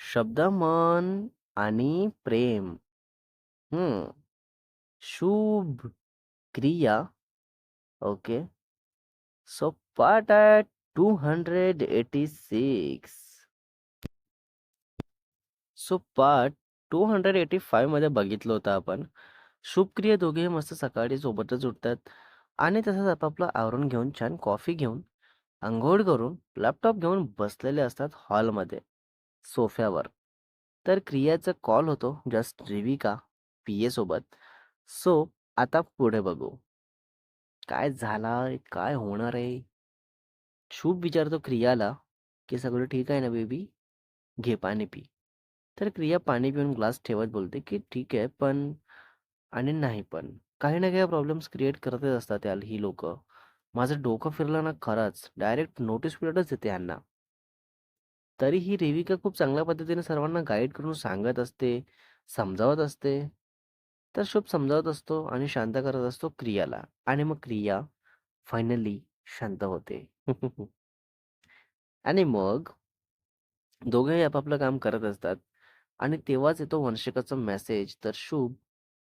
शब्द, मन आणि प्रेम. हम्म Shubh Kriya. Okay. So part at 286. So part 285 मध्ये बघितलं होतं आपण. शुभक्रिया दोघेही मस्त सकाळी सोबतच उठतात आणि तसंच आपापलं आवरून घेऊन छान कॉफी घेऊन, अंघोळ करून, लॅपटॉप घेऊन बसलेले असतात हॉलमध्ये, सोफ्यावर. तर क्रियाचा कॉल होतो जस्ट रिविका पीए सोबत. सो आता पुढे बघू. काय झालंय? काय होणार आहे? शुभ विचारतो क्रियाला, की "सगळं ठीक आहे ना बेबी? घे पाणी पी." तर क्रिया पाणी पिऊन ग्लास ठेवत बोलते, की "ठीक आहे, पण" आणि नाही पण. काही ना काही प्रॉब्लेम्स क्रिएट करतच असतात यार ही लोक माझं डोकं फिरलं ना खरंच, डायरेक्ट नोटीस पिरियडच देते यांना तरीही रेविका खूप चांगल्या पद्धतीने सर्वांना गाईड करून सांगत असते, समजावत असते. तर शुभ समजावत असतो आणि शांत करत असतो क्रियाला आणि मग क्रिया फायनली शांत होते. आणि मग दोघेही आपापलं काम करत असतात आणि तेव्हाच येतो वंशिकाचा मेसेज. तर शुभ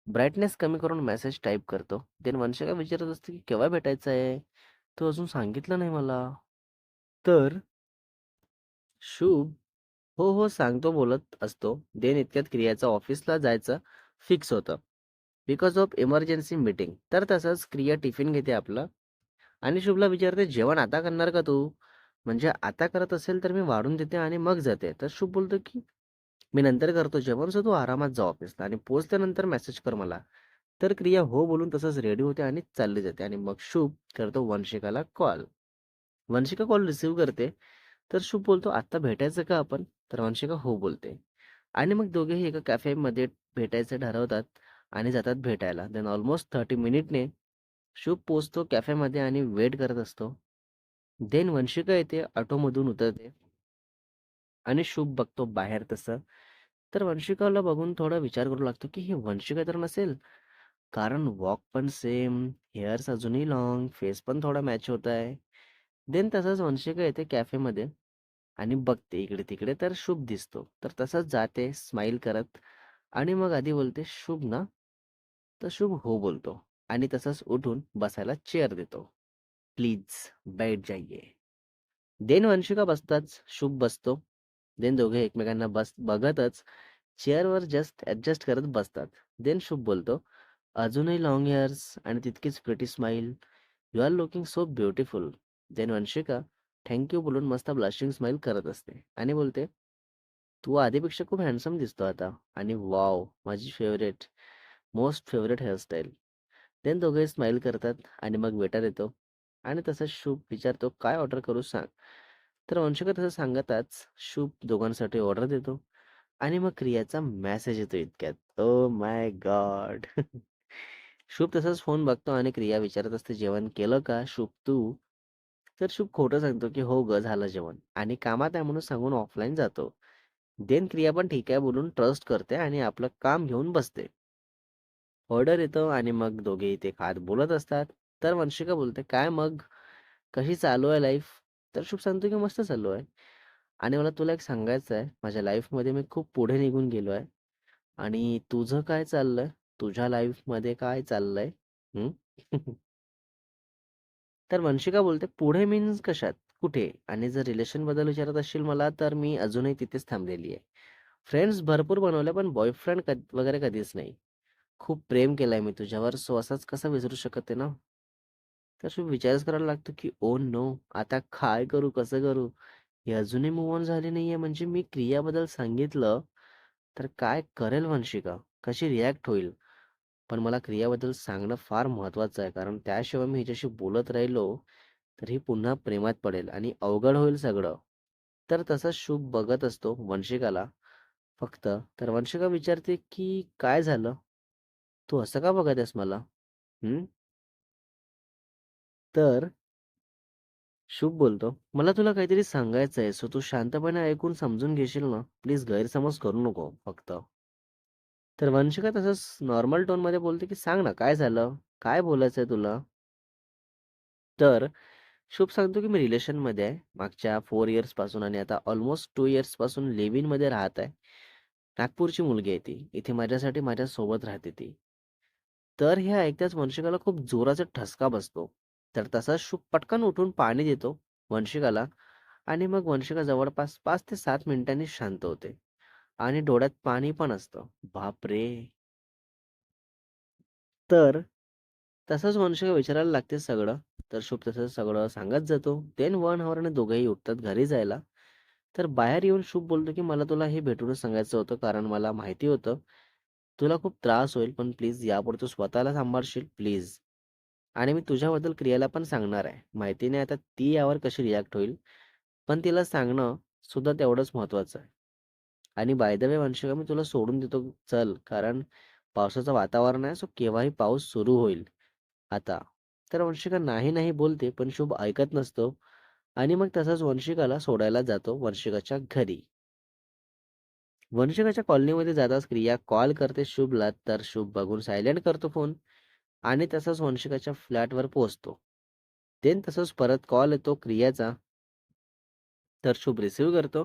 ब्राईटनेस कमी करून मेसेज टाईप करतो. देन वंशिका विचारत असते, की "केव्हा भेटायचं आहे? तू अजून सांगितलं नाही मला." तर शुभ "हो, हो, सांगतो" बोलत असतो. देन इतक्यात क्रियाचं ऑफिसला जायचं फिक्स होतं. Because of emergency meeting. तर तसंच क्रिया टिफिन घेते आपलं आणि शुभला विचारते, "जेवण आता करणार का तू? म्हणजे आता करत असेल तर मी वाढून देते आणि मग जाते." तर शुभ बोलतो, की "मी नंतर करतो जेवण, सो तू आरामात जा ऑफिसला आणि पोचल्यानंतर मेसेज कर मला." तर क्रिया हो बोलून तसंच रेडी होते आणि चालली जाते आणि मग शुभ करतो वंशिकाला कॉल. वंशिका कॉल रिसीव्ह करते. तर शुभ बोलतो, "आत्ता भेटायचं का आपण?" तर वंशिका हो बोलते आणि मग दोघेही एका कॅफेमध्ये भेटायचं ठरवतात आणि जातात भेटायला. देन ऑलमोस्ट 30 मिनिटने शुभ पोचतो कॅफेमध्ये आणि वेट करत असतो. देन वंशिका येते, ऑटोमधून उतरते आणि शुभ बघतो बाहेर तसं. तर वंशिकाला बघून थोडा विचार करू लागतो, की ही वंशिका तर नसेल. कारण वॉक पण सेम, हेअर्स अजूनही लाँग, फेस पण थोडा मॅच होत आहे. देन तसंच वंशिका येते कॅफेमध्ये आणि बघते इकडे-तिकडे तर शुभ दिसतो. तर तसंच जाते स्माईल करत आणि मग आधी बोलते, "शुभ ना?" तर शुभ हो बोलतो आणि तसंच उठून बसायला चेअर देतो. "प्लीज बैठ जाइये." देन वंशिका बसताच शुभ बसतो. देन दोघे एकमेकांना बस बघतच चेअरवर जस्ट ॲडजस्ट करत बसतात. देन शुभ बोलतो, "अजूनही लॉंग हेअर्स आणि तितकीच pretty smile. You are looking so beautiful." Then Vanshika thank you बोलून मस्त ब्लाशिंग स्माईल करत असते आणि बोलते, "तू आधीपेक्षा खूप हँडसम दिसतो आता." आणि वाव माझी favourite most favourite hairstyle. Then दोघे स्माईल करतात आणि मग वेटर येतो आणि तसंच शुभ विचारतो, "काय ऑर्डर करू सांग?" तर वंशिका तसं सांगताच शुभ दोघांसाठी ऑर्डर देतो आणि मग क्रियाचा मॅसेज येतो इतक्यात. Oh my god! शुभ तसाच फोन बघतो आणि क्रिया विचारत असते, "जेवण केलं का शुभ तू?" तर शुभ खोटं सांगतो, की "हो ग झालं जेवण." आणि कामात आहे म्हणून सांगून ऑफलाईन जातो. देन क्रिया पण ठीक आहे बोलून ट्रस्ट करते आणि आपलं काम घेऊन बसते. ऑर्डर येतो आणि मग दोघे इथे खात बोलत असतात. तर वंशिका बोलते, "काय मग? कशी चालू आहे लाईफ?" तर शुभ सांगतो, की "मस्त चालू आहे आणि मला तुला एक सांगायचं आहे, माझ्या लाईफमध्ये मी खूप पुढे निघून गेलो आहे आणि तुझं काय चाललंय? तुझ्या लाईफमध्ये काय चाललंय? तर वंशिका बोलते, "पुढे मीन्स कशात? कुठे? आणि जर रिलेशनबद्दल विचारत असशील मला, तर मी अजूनही तिथेच थांबलेली आहे. फ्रेंड्स भरपूर बनवल्या पण बॉयफ्रेंड कध वगैरे कधीच नाही. खूप प्रेम केलाय मी तुझ्यावर, सो असाच कसा विसरू शकते ना?" तर शुभ विचारच करायला लागतो, की oh ओ नो! आता काय करू? कसं करू? हे अजूनही मूव ऑन झाली नाहीये. म्हणजे मी क्रियाबद्दल सांगितलं, तर काय करेल वंशिका? कशी रिॲक्ट होईल? पण मला क्रियाबद्दल सांगणं फार महत्त्वाचं आहे, कारण त्याशिवाय मी हिच्याशी बोलत राहिलो, तर ही पुन्हा प्रेमात पडेल आणि अवघड होईल सगळं." तर तसा शुभ बघत असतो वंशिकाला फक्त. तर वंशिका विचारते, की "काय झालं? तू असं का बघत आहेस मला? हम्म तर शुभ बोलतो, "मला तुला काहीतरी सांगायचं आहे, सो तू शांतपणे ऐकून समजून घेशील ना? प्लीज गैरसमज करू नको फक्त." तर वंशिका तसंच नॉर्मल टोनमध्ये बोलते, की "सांग ना काय झालं? काय बोलायचंय तुला?" तर शुभ सांगतो की मी रिलेशनमध्ये आहे. मागच्या फोर इयर्सपासून आणि आता ऑलमोस्ट टू इयर्सपासून लिव्ह इनमध्ये राहत आहे. नागपूरची मुलगी आहे ती. इथे माझ्यासाठी माझ्यासोबत राहते ती. तर हे ऐकताच वंशिकाला खूप जोराचा ठसका बसतो. तर तसा शुभ पटकन उठून पाणी देतो वंशिकाला आणि मग वंशिका जवळपास पाच ते सात मिनिटांनी शांत होते आणि डोळ्यात पाणी पण असतं. बापरे! तर तसंच मनुष्य विचारायला लागते सगळं. तर शुभ तसं सगळं सांगत जातो. देन 1 आणि दोघेही उठतात घरी जायला. तर बाहेर येऊन शुभ बोलतो की मला तुला हे भेटूनच सांगायचं होतं कारण मला माहिती होतं तुला खूप त्रास होईल पण प्लीज यापुढे तू स्वतःला सांभाळशील प्लीज. आणि मी तुझ्याबद्दल क्रियाला पण सांगणार आहे. माहिती नाही आता ती यावर कशी रिॲक्ट होईल. पण तिला सांगणं सुद्धा तेवढंच महत्त्वाचं आहे. आणि बाय द वे वंशिका मी तुला सोडून देतो चल कारण पावसाचं वातावरण आहे सो केव्हाही पाऊस सुरू होईल आता. तर वंशिका नाही, नाही बोलते पण शुभ ऐकत नसतो आणि मग तसाच वंशिकाला सोडायला जातो वंशिकाच्या घरी. वंशिकाच्या कॉलनीमध्ये जाताच क्रिया कॉल करते शुभला तर शुभ बघून सायलेंट करतो फोन आणि तसाच वंशिकाच्या फ्लॅटवर पोहोचतो. देन तसंच परत कॉल येतो क्रियाचा. तर शुभ रिसीव्ह करतो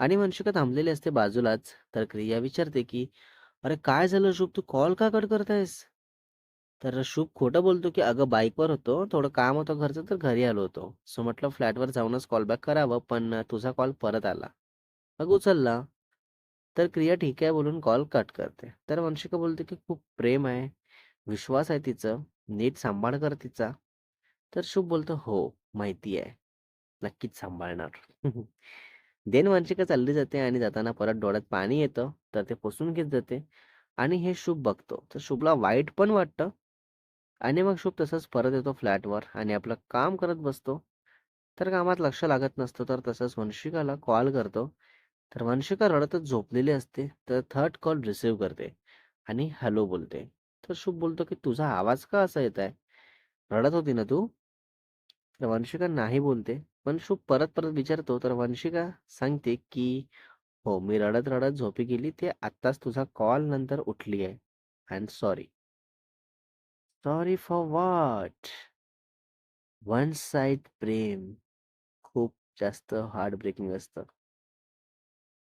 आणि वंशिका थांबलेली असते बाजूलाच. तर क्रिया विचारते की "अरे काय झालं शुभ तू कॉल का कट करतायस?" तर शुभ खोटं बोलतो की "अगं बाईकवर होतो, थोडं काम होतं घरचं तर घरी आलो होतो. सो म्हटलं फ्लॅटवर जाऊनच कॉल बॅक करावं पण तुझा कॉल परत आला." मग उचलला. तर क्रिया ठीक आहे बोलून कॉल कट करते. तर वंशिका बोलते की "खूप प्रेम आहे, विश्वास आहे तिचं, नीट सांभाळ कर तिचा." तर शुभ बोलतो "हो, माहिती आहे. नक्कीच सांभाळणार." देन वंशिका चालली जाते आणि जाताना परत डोळ्यात पाणी येतं. तर ते पुसून घेत जाते आणि हे शुभ बघतो. तर शुभला वाईट पण वाटतं आणि मग शुभ तसंच परत येतो फ्लॅटवर आणि आपलं काम करत बसतो. तर कामात लक्ष लागत नसतो तर तसंच वंशिकाला कॉल करतो. तर वंशिका रडतच झोपलेली असते. तर थर्ड कॉल रिसीव्ह करते आणि हॅलो बोलते. तर शुभ बोलतो की "तुझा आवाज का असा येत आहे? रडत होती ना तू?" तर वंशिका नाही बोलते. पण शुभ परत-परत विचारतो. तर वंशिका सांगते की "हो, मी रडत-रडत झोपी गेली. ते आत्ताच तुझा कॉल नंतर उठली आहे. I am sorry." Sorry for what one side Prem खूप जास्त हार्ड ब्रेकिंग असतं.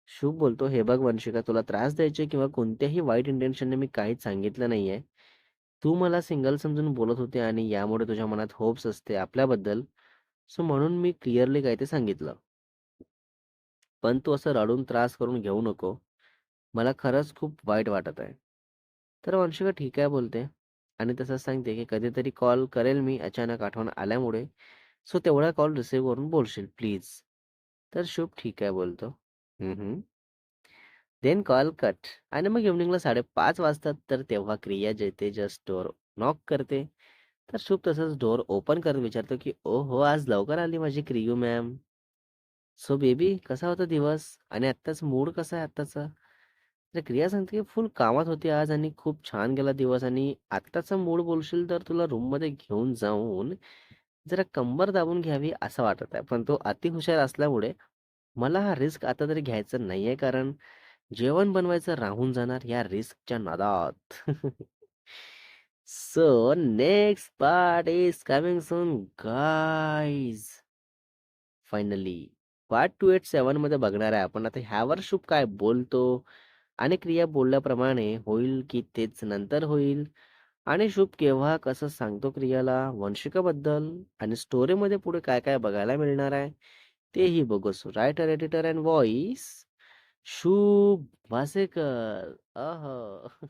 शुभ बोलतो, "हे बघ वंशिका, तुला त्रास द्यायचे किंवा कोणत्याही वाईट इंटेन्शनने मी काहीच सांगितलं नाहीये. तू मला सिंगल समजून बोलत होते आणि यामुळे तुझ्या मनात होप्स असते आपल्याबद्दल. सो म्हणून मी क्लिअरली काय ते सांगितलं. पण तू असं रडून त्रास करून घेऊ नको. मला खरंच खूप वाईट वाटत आहे." तर वंशिका ठीक आहे बोलते आणि तसंच सांगते की "कधीतरी कॉल करेल मी अचानक आठवण आल्यामुळे. सो तेवढा कॉल रिसीव्ह करून बोलशील प्लीज." तर शुभ ठीक आहे बोलतो. देन कॉल कट आणि मग इव्हनिंगला 5:30 वाजतात. तर तेव्हा क्रिया जेते जस्ट डोअर नॉक करते. तर शुभ तसंच डोअर ओपन करून विचारतो की ओ हो आज लवकर आली माझी क्रियू मॅम." "सो बेबी कसा होता दिवस? आणि आत्ताच मूड कसा आहे आत्ताचा?" तर क्रिया सांगते की "फुल कामात होती आज आणि खूप छान गेला दिवस आणि आत्ताचा मूड बोलशील तर तुला रूममध्ये घेऊन जाऊन जरा कंबर दाबून घ्यावी असं वाटत आहे. पण तो अतिहुशार असल्यामुळे मला हा रिस्क आता तरी घ्यायचा नाहीये कारण जेवण बनवायचं राहून जाणार या रिस्कच्या नादात." So next part is coming soon guys. Finally part 287 मध्ये बघणार आहे आपण. आता ह्यावर शुभ काय बोलतो? आणि क्रिया बोलल्याप्रमाणे होईल की तेच नंतर होईल? आणि शुभ केव्हा कसं सांगतो क्रियाला? वंशिकाबद्दल आणि स्टोरीमध्ये पुढे काय काय बघायला मिळणार आहे? तेही बघूस writer, editor and voice Shubh Bhasekar. Uh.